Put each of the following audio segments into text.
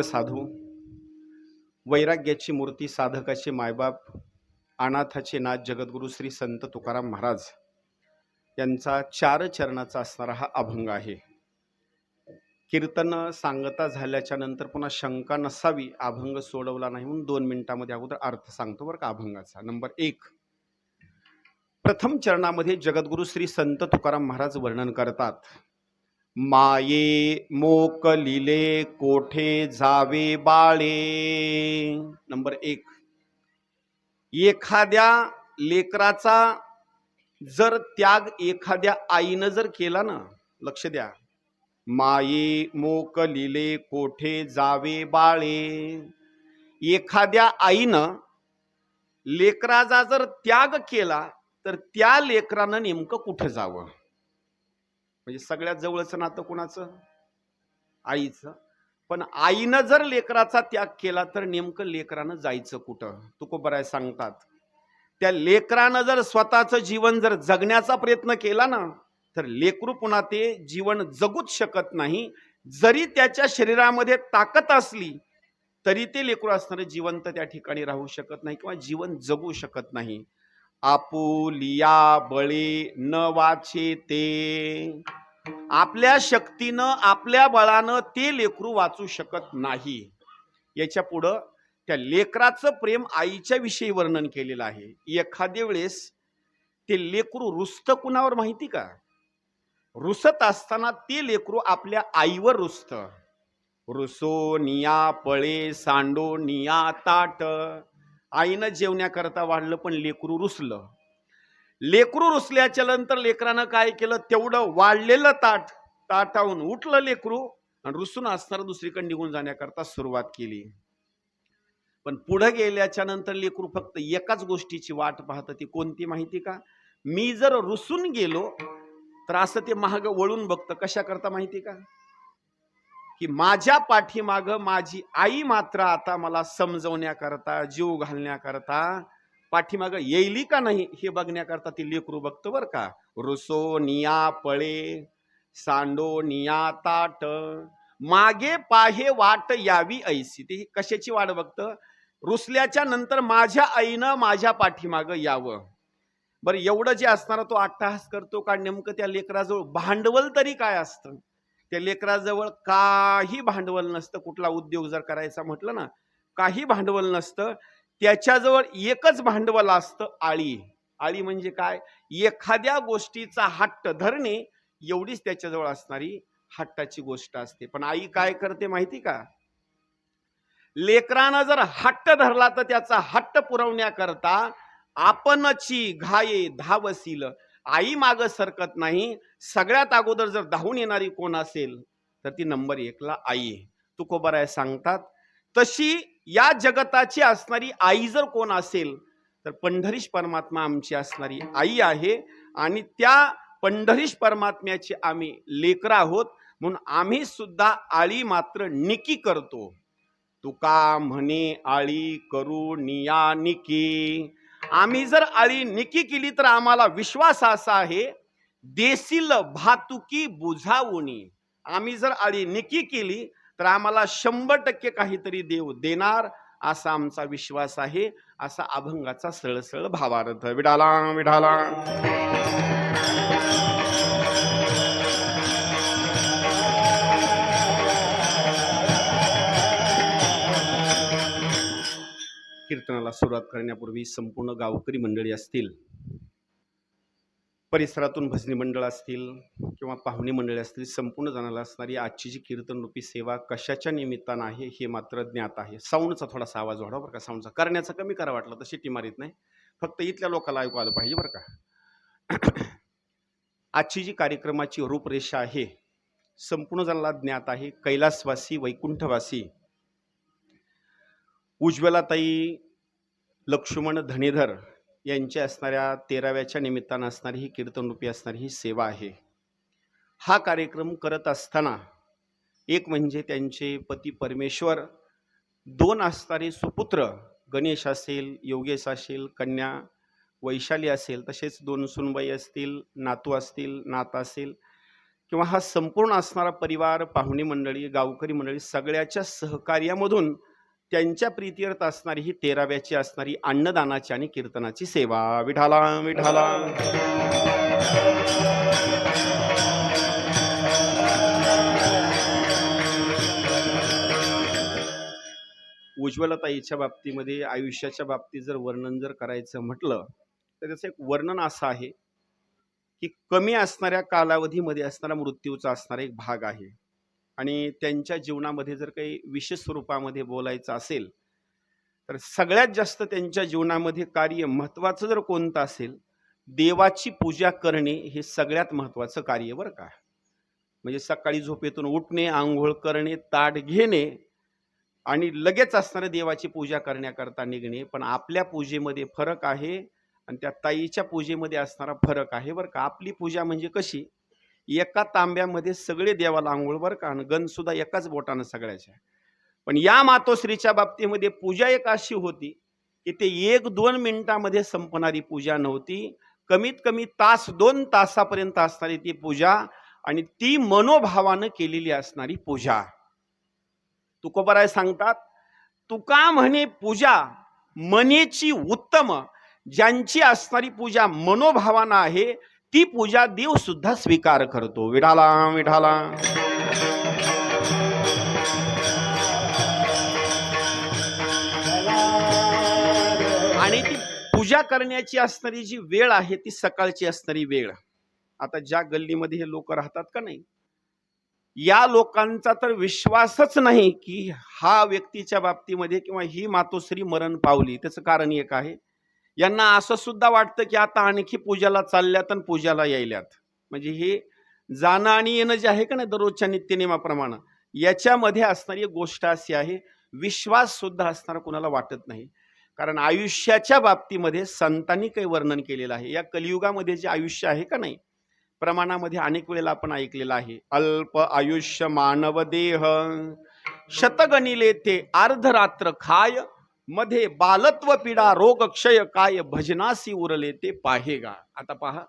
साधू वैराग्याची मूर्ती साधकाचे मायबाप अनाथाचे नाथ जगद्गुरु श्री संत तुकाराम महाराज यांचा चार चरणाचा असणारा हा अभंग आहे. कीर्तन सांगता झाल्याच्यानंतर पुन्हा शंका नसावी अभंग सोडवला नाही म्हणून दोन मिनिटामध्ये अगोदर अर्थ सांगतो बरं का अभंगाचा. नंबर एक प्रथम चरणामध्ये जगद्गुरु श्री संत तुकाराम महाराज वर्णन करतात. माये मोकलिले कोठे जावे बाळे? नंबर एक. एखाद्या लेकराचा जर त्याग एखाद्या आईनं जर केला ना लक्ष द्या. माये मोकलिले कोठे जावे बाळे? एखाद्या आईनं लेकराचा जर त्याग केला तर त्या लेकरानं नेमकं कुठं जावं? म्हणजे सगळ्यात जवळचं नातं कुणाचं? आईचं. पण आईनं जर लेकराचा त्याग केला तर नेमकं लेकरानं जायचं कुठं? तुकोबराय सांगतात. त्या लेकरानं जर स्वतःचं जीवन जर जगण्याचा प्रयत्न केला ना तर लेकरू पुन्हा ते जीवन जगूच शकत नाही. जरी त्याच्या शरीरामध्ये ताकद असली तरी ते लेकरू असणारं जिवंत त्या ठिकाणी राहू शकत नाही किंवा जीवन जगू शकत नाही. आपुलिया बळी न वाचे ते आपल्या शक्तीनं आपल्या बळानं ते लेकरू वाचू शकत नाही. याच्या पुढं त्या लेकराचं प्रेम आईच्या विषयी वर्णन केलेलं आहे. एखाद्या वेळेस ते लेकरू रुसतं कुणावर माहिती का? रुसत असताना ते लेकरू आपल्या आईवर रुसत. रुसो निया पळे सांडो निया ताट. आईनं जेवण्याकरता वाढलं पण लेकरू रुसलं. लेकरू रुसल्याच्या नंतर लेकरानं काय केलं? तेवढं वाढलेलं ताट ताटाहून उठलं लेकरू आणि रुसून असणारं दुसरीकडे निघून जाण्याकरता सुरुवात केली. पण पुढे गेल्याच्यानंतर लेकरू फक्त एकाच गोष्टीची वाट पाहत ती कोणती माहिती का? मी जर रुसून गेलो तर असं ते महाग वळून बघतं. कशाकरता माहिती का? की माझ्या पाठीमाग माझी आई मात्र आता मला समजवण्याकरता जीव घालण्याकरता पाठीमाग येईली का नाही हे बघण्याकरता ती लेकरू बघतो बरं का. रुसो निया पळे सांडो निया ताट मागे पाहे वाट यावी ऐसी. ते कशाची वाट बघतं? रुसल्याच्या नंतर माझ्या आईनं माझ्या पाठीमाग यावं. बरं एवढं जे असणार तो अट्टहास करतो का नेमकं त्या लेकराजवळ भांडवल तरी काय असतं? त्या लेकराजवळ काही भांडवल नसतं. कुठला उद्योग जर करायचा म्हटलं ना काही भांडवल नसतं. त्याच्याजवळ एकच भांडवल असतं आळी. आळी म्हणजे काय? एखाद्या गोष्टीचा हट्ट धरणे एवढीच त्याच्याजवळ असणारी हट्टाची गोष्ट असते. पण आई काय करते माहिती का? लेकरानं जर हट्ट धरला तर त्याचा हट्ट पुरवण्याकरता आपणची घाये धावसील. आई माग सरकत नाही. सगळ्यात अगोदर जर धावून येणारी कोण असेल तर ती नंबर एकला आई तुकोबराय सांगतात. तशी या जगताची असणारी आई जर कोण असेल तर पंढरीश परमात्मा आमची असणारी आई आहे. आणि त्या पंढरीश परमात्म्याची आम्ही लेकर आहोत. म्हणून आम्ही सुद्धा आळी मात्र निकी करतो. तुका म्हणे आळी करू निया निकी. आम्ही जर आळी निकी केली तर आम्हाला विश्वास असा आहे देशील भातुकी बुझावणी आम्ही जर आळी निकी केली तर आम्हाला शंभर टक्के काहीतरी देव देणार असा आमचा विश्वास आहे असा अभंगाचा सळसळ भावार्थ. विडाला विडाला कीर्तनाला सुरुवात करण्यापूर्वी संपूर्ण गावकरी मंडळी असतील परिसरातून भजनी मंडळ असतील किंवा पाहुणे मंडळी असतील संपूर्ण जणाला असणारी आजची जी कीर्तनरूपी सेवा कशाच्या निमित्तानं आहे हे मात्र ज्ञात आहे. साऊंडचा थोडासा आवाज वाढवा बरं का साऊंडचा करण्याचं कमी करा वाटलं तर शिटी मारीत नाही. फक्त इथल्या लोकांना ऐकू आलं पाहिजे बरं का. आजची जी कार्यक्रमाची रूपरेषा आहे संपूर्ण जणाला ज्ञात आहे. कैलासवासी वैकुंठवासी उज्ज्वलाताई लक्ष्मण धणेधर यांच्या असणाऱ्या तेराव्याच्या निमित्तानं असणारी ही कीर्तनरूपी असणारी ही सेवा आहे. हा कार्यक्रम करत असताना एक म्हणजे त्यांचे पती परमेश्वर दोन असणारे सुपुत्र गणेश असेल योगेश असेल कन्या वैशाली असेल तसेच दोन सुनबाई असतील नातू असतील नात असेल किंवा हा संपूर्ण असणारा परिवार पाहुणे मंडळी गावकरी मंडळी सगळ्याच्या सहकार्यामधून त्यांच्या प्रीतीर्थ असणारी ही तेराव्याची असणारी अन्नदानाची आणि कीर्तनाची सेवा. विठाला विठाला उज्ज्वलताईच्या बाबतीमध्ये आयुष्याच्या बाबतीत जर वर्णन जर करायचं म्हटलं तर त्याचं एक वर्णन असं आहे की कमी असणाऱ्या कालावधीमध्ये असणारा मृत्यूचा असणारा एक भाग आहे. आणि त्यांच्या जीवनामध्ये जर काही विशेष स्वरूपामध्ये बोलायचं असेल तर सगळ्यात जास्त त्यांच्या जीवनामध्ये कार्य महत्त्वाचं जर कोणतं असेल देवाची पूजा करणे हे सगळ्यात महत्त्वाचं कार्य बरं का? म्हणजे सकाळी झोपेतून उठणे आंघोळ करणे ताट घेणे आणि लगेच असणाऱ्या देवाची पूजा करण्याकरता निघणे पण आपल्या पूजेमध्ये फरक आहे आणि त्या ताईच्या पूजेमध्ये असणारा फरक आहे बरं का? आपली पूजा म्हणजे कशी? एका तांब्यामध्ये सगळे देवाला आंघोळ बरं का? आणि गणसुद्धा एकाच बोटानं सगळ्याच्या. पण या मातोश्रीच्या बाबतीमध्ये पूजा एक अशी होती की ते एक दोन मिनिटामध्ये संपणारी पूजा नव्हती. कमीत कमी तास दोन तासापर्यंत असणारी ती पूजा आणि ती मनोभावानं केलेली असणारी पूजा. तुकोबराय सांगतात तुका म्हणे पूजा मनेची उत्तम. ज्यांची असणारी पूजा मनोभावानं आहे ती पूजा देव सुद्धा स्वीकार करतो. विढाला विढाला आणि ती पूजा करण्याची असणारी जी वेळ आहे ती सकाळची असणारी वेळ. आता ज्या गल्लीमध्ये हे लोक राहतात का नाही? या लोकांचा तर विश्वासच नाही की हा व्यक्तीच्या बाबतीमध्ये किंवा ही मातोश्री मरण पावली. त्याचं कारण एक आहे. यांना असं सुद्धा वाटतं की आता आणखी पूजाला चालल्यात आणि पूजाला यायल्यात. म्हणजे हे जाणं आणि येणं जे आहे का नाही दररोजच्या नित्यनियमाप्रमाणे याच्यामध्ये असणारी एक गोष्ट अशी आहे विश्वास सुद्धा असणारा कुणाला वाटत नाही. कारण आयुष्याच्या बाबतीमध्ये संतांनी काही वर्णन केलेलं आहे. या कलियुगामध्ये जे आयुष्य आहे का नाही प्रमाणामध्ये अनेक वेळेला आपण ऐकलेलं आहे अल्प आयुष्य मानव देह शतगणिले ते अर्धरात्र खाय मध्ये बालत्व पीडा रोग क्षय काय भजनासी उरले ते पाहेगा. आता पहा.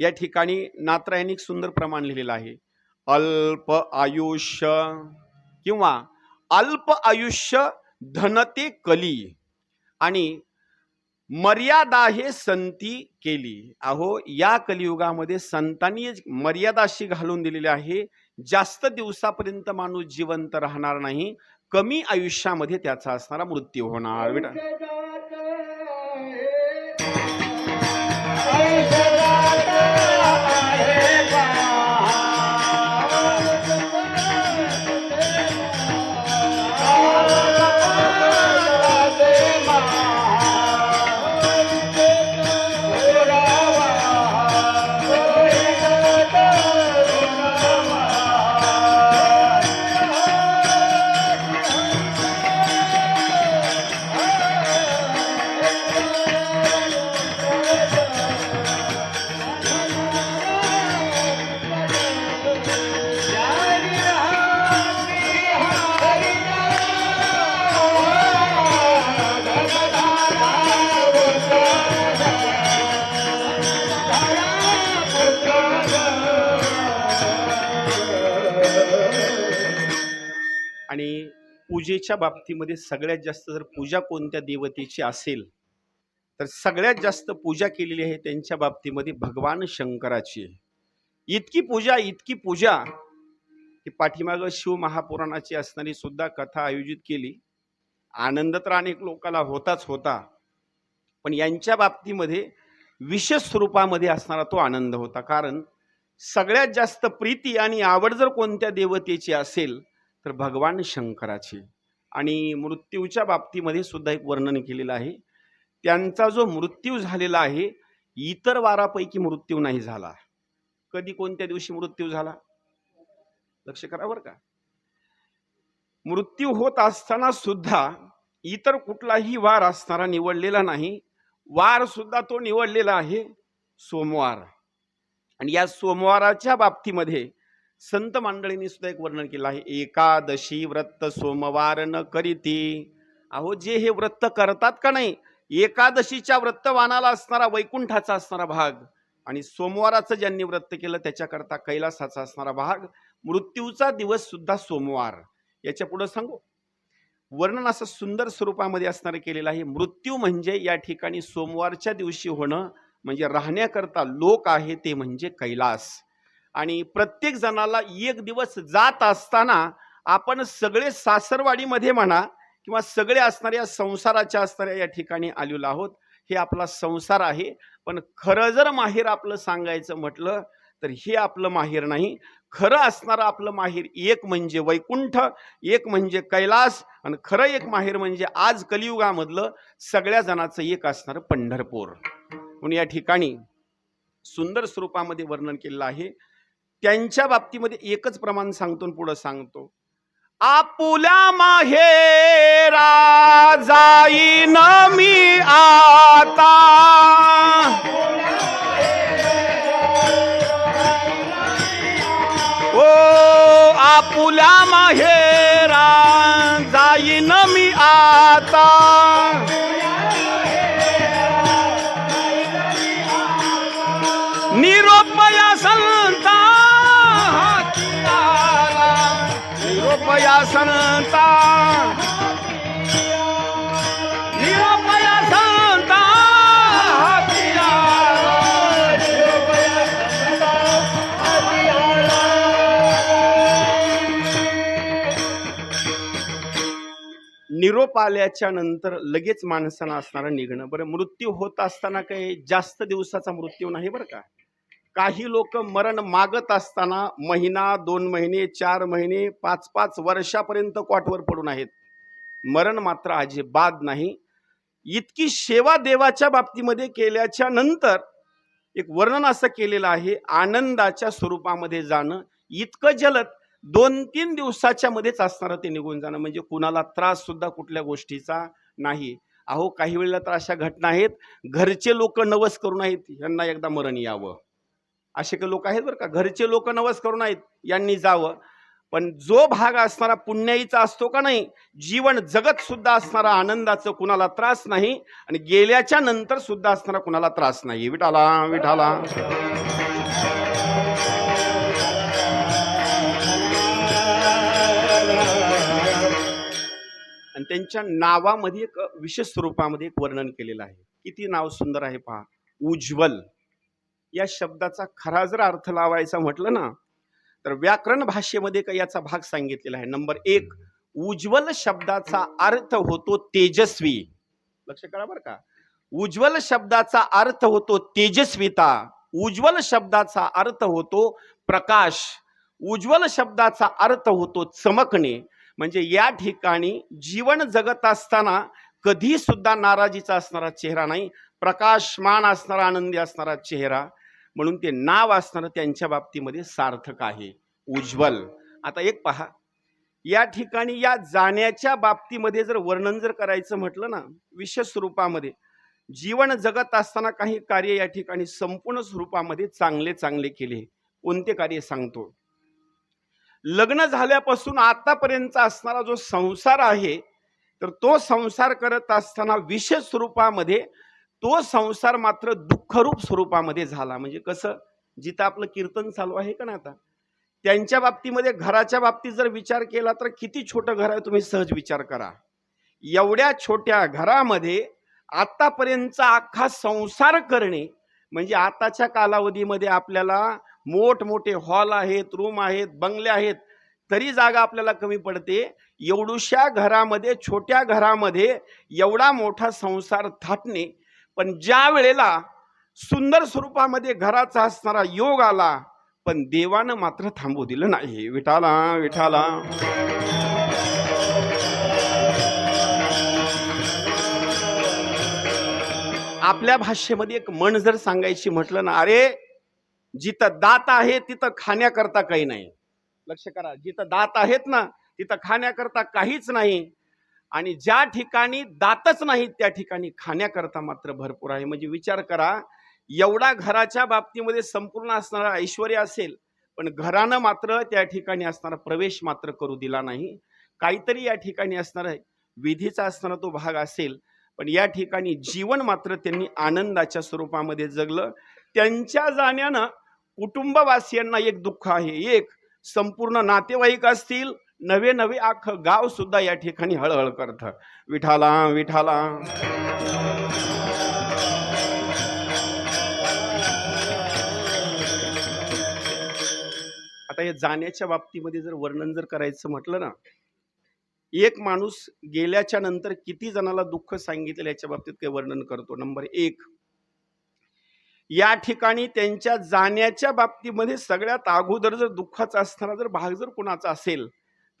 या ठिकाणी नात्रायणी सुंदर प्रमाण लिहिलेलं आहे. अल्प आयुष्य किंवा अल्प आयुष्य धनते कली आणि मर्यादा हे संती केली. अहो या कलियुगामध्ये संतांनी मर्यादाशी घालून दिलेली आहे जास्त दिवसापर्यंत माणूस जिवंत राहणार नाही कमी आयुष्यामध्ये त्याचा असणारा मृत्यू होणार. बेटा पूजेच्या बाबतीमध्ये सगळ्यात जास्त जर पूजा कोणत्या देवतेची असेल तर सगळ्यात जास्त पूजा केलेली आहे त्यांच्या बाबतीमध्ये भगवान शंकराची आहे. इतकी पूजा इतकी पूजा की पाठीमागं शिव महापुराणाची असणारी सुद्धा कथा आयोजित केली. आनंद तर अनेक लोकांना होताच होता पण यांच्या बाबतीमध्ये विशेष स्वरूपामध्ये असणारा तो आनंद होता. कारण सगळ्यात जास्त प्रीती आणि आवड जर कोणत्या देवतेची असेल तर भगवान शंकराची आणि मृत्यूच्या बाबतीमध्ये सुद्धा एक वर्णन केलेलं आहे. त्यांचा जो मृत्यू झालेला आहे इतर वारापैकी मृत्यू नाही झाला. कधी कोणत्या दिवशी मृत्यू झाला? लक्ष करा बरं का. मृत्यू होत असताना सुद्धा इतर कुठलाही वार असणारा निवडलेला नाही. वार सुद्धा तो निवडलेला आहे सोमवार. आणि या सोमवाराच्या बाबतीमध्ये संत मंडळींनी सुद्धा एक वर्णन केलं आहे एकादशी व्रत सोमवार न करीती. अहो जे हे व्रत करतात का नाही एकादशीच्या व्रतवानाला असणारा वैकुंठाचा असणारा भाग आणि सोमवाराचं ज्यांनी व्रत केलं त्याच्याकरता कैलासाचा असणारा भाग मृत्यूचा दिवस सुद्धा सोमवार. याच्या पुढं सांगू? वर्णन असं सुंदर स्वरूपामध्ये असणारं केलेलं आहे मृत्यू म्हणजे या ठिकाणी सोमवारच्या दिवशी होणं म्हणजे राहण्याकरता लोक आहे ते म्हणजे कैलास. आणि प्रत्येक जणाला एक दिवस जात असताना आपण सगळे सासरवाडीमध्ये म्हणा किंवा सगळे असणाऱ्या संसाराच्या असणाऱ्या या ठिकाणी आलेलो आहोत. हे आपला संसार आहे. पण खरं जर माहेर आपलं सांगायचं म्हटलं तर हे आपलं माहेर नाही. खरं असणारं आपलं माहेर एक म्हणजे वैकुंठ एक म्हणजे कैलास आणि खरं एक माहेर म्हणजे आज कलियुगामधलं सगळ्या जणाचं एक असणारं पंढरपूर. म्हणून या ठिकाणी सुंदर स्वरूपामध्ये वर्णन केलेलं आहे. त्यांच्या बाबतीमध्ये एकच प्रमाण सांगतो आणि पुढं सांगतो. आपुल्या माहेरा जाईन मी आता. ओ आपुल्या माहेरा जाईन मी आता. निरोपया संता निरोपया संता निरोप आल्याच्यानंतर लगेच माणसानं असणारं निघणं. बरं मृत्यू होत असताना काही जास्त दिवसाचा मृत्यू नाही बरं का? काही लोक मरण मागत असताना महिना दोन महिने चार महिने पाच पाच वर्षापर्यंत क्वाटवर पडून आहेत. मरण मात्र अजिबात नाही. इतकी सेवा देवाच्या बाबतीमध्ये केल्याच्यानंतर एक वर्णन असं केलेलं आहे आनंदाच्या स्वरूपामध्ये जाणं. इतकं जलद दोन तीन दिवसाच्या मध्येच असणारं ते निघून जाणं. म्हणजे कुणाला त्रास सुद्धा कुठल्या गोष्टीचा नाही. अहो काही वेळेला तर अशा घटना आहेत. घरचे लोक नवस करून आहेत. यांना एकदा मरण यावं. असे काही लोक आहेत बरं का. घरचे लोक नवस करून आहेत यांनी जावं. पण जो भाग असणारा पुण्याईचा असतो का नाही जीवन जगत सुद्धा असणारा आनंदाचं कुणाला त्रास नाही आणि गेल्याच्यानंतर सुद्धा असणारा कुणाला त्रास नाही. विठाला विठाला. आणि त्यांच्या नावामध्ये एक विशेष स्वरूपामध्ये एक वर्णन केलेलं आहे. किती नाव सुंदर आहे पहा. उज्ज्वल. या शब्दाचा खरा जर अर्थ लावायचा म्हटलं ना तर व्याकरण भाषेमध्ये काही याचा भाग सांगितलेला आहे. नंबर एक उज्ज्वल शब्दाचा अर्थ होतो तेजस्वी. लक्ष करा बरं का. उज्ज्वल शब्दाचा अर्थ होतो तेजस्विता. उज्ज्वल शब्दाचा अर्थ होतो प्रकाश. उज्ज्वल शब्दाचा अर्थ होतो चमकणे. म्हणजे या ठिकाणी जीवन जगत असताना कधी सुद्धा नाराजीचा असणारा चेहरा नाही प्रकाशमान असणारा आनंदी असणारा चेहरा. म्हणून ते नाव असणारं त्यांच्या बाबतीमध्ये सार्थक आहे. उज्ज्वल. आता एक पहा. या ठिकाणी या जाण्याच्या बाबतीमध्ये जर वर्णन जर करायचं म्हटलं ना विशेष स्वरूपामध्ये जीवन जगत असताना काही कार्य या ठिकाणी संपूर्ण स्वरूपामध्ये चांगले चांगले केले. कोणते कार्य सांगतो? लग्न झाल्यापासून आतापर्यंत असणारा जो संसार आहे तर तो संसार करत असताना विशेष स्वरूपामध्ये तो संसार मात्र दुःखरूप स्वरूपामध्ये झाला. म्हणजे कसं? जिथं आपलं कीर्तन चालू आहे का ना आता? त्यांच्या बाबतीमध्ये घराच्या बाबतीत जर विचार केला तर किती छोटं घर आहे तुम्ही सहज विचार करा. एवढ्या छोट्या घरामध्ये आतापर्यंतचा अख्खा संसार करणे म्हणजे आताच्या कालावधीमध्ये आपल्याला मोठमोठे हॉल आहेत रूम आहेत बंगले आहेत तरी जागा आपल्याला कमी पडते. एवढूशा घरामध्ये छोट्या घरामध्ये एवढा मोठा संसार थाटणे पण ज्या वेळेला सुंदर स्वरूपामध्ये घराचा असणारा योग आला पण देवानं मात्र थांबू दिलं नाही. विठाला विठाला. आपल्या भाषेमध्ये एक म्हण जर सांगायची म्हटलं ना अरे जिथं दात आहे तिथं खाण्याकरता काही नाही. लक्ष करा जिथं दात आहेत ना तिथं खाण्याकरता काहीच नाही. आणि ज्या ठिकाणी दातच नाहीत त्या ठिकाणी खाण्याकरता मात्र भरपूर आहे. म्हणजे विचार करा एवढा घराच्या बाबतीमध्ये संपूर्ण असणारा ऐश्वर असेल पण घरानं मात्र त्या ठिकाणी असणारा प्रवेश मात्र करू दिला नाही. काहीतरी या ठिकाणी असणारा विधीचा असणारा तो भाग असेल पण या ठिकाणी जीवन मात्र त्यांनी आनंदाच्या स्वरूपामध्ये जगलं. त्यांच्या जाण्यानं कुटुंबवासियांना एक दुःख आहे. एक संपूर्ण नातेवाईक असतील नवे नवे अख्खं गाव सुद्धा या ठिकाणी हळहळ करत. विठाला विठाला. आता या जाण्याच्या बाबतीमध्ये जर वर्णन जर करायचं म्हटलं ना एक माणूस गेल्याच्यानंतर किती जणाला दुःख सांगितलं याच्या बाबतीत काही वर्णन करतो. नंबर एक या ठिकाणी त्यांच्या जाण्याच्या बाबतीमध्ये सगळ्यात अगोदर जर दुःखाचा असणारा जर भाग जर कोणाचा असेल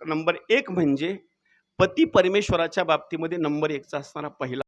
नंबर एक म्हणजे पती परमेश्वराच्या बाबतीमध्ये नंबर एकचा असणारा पहिला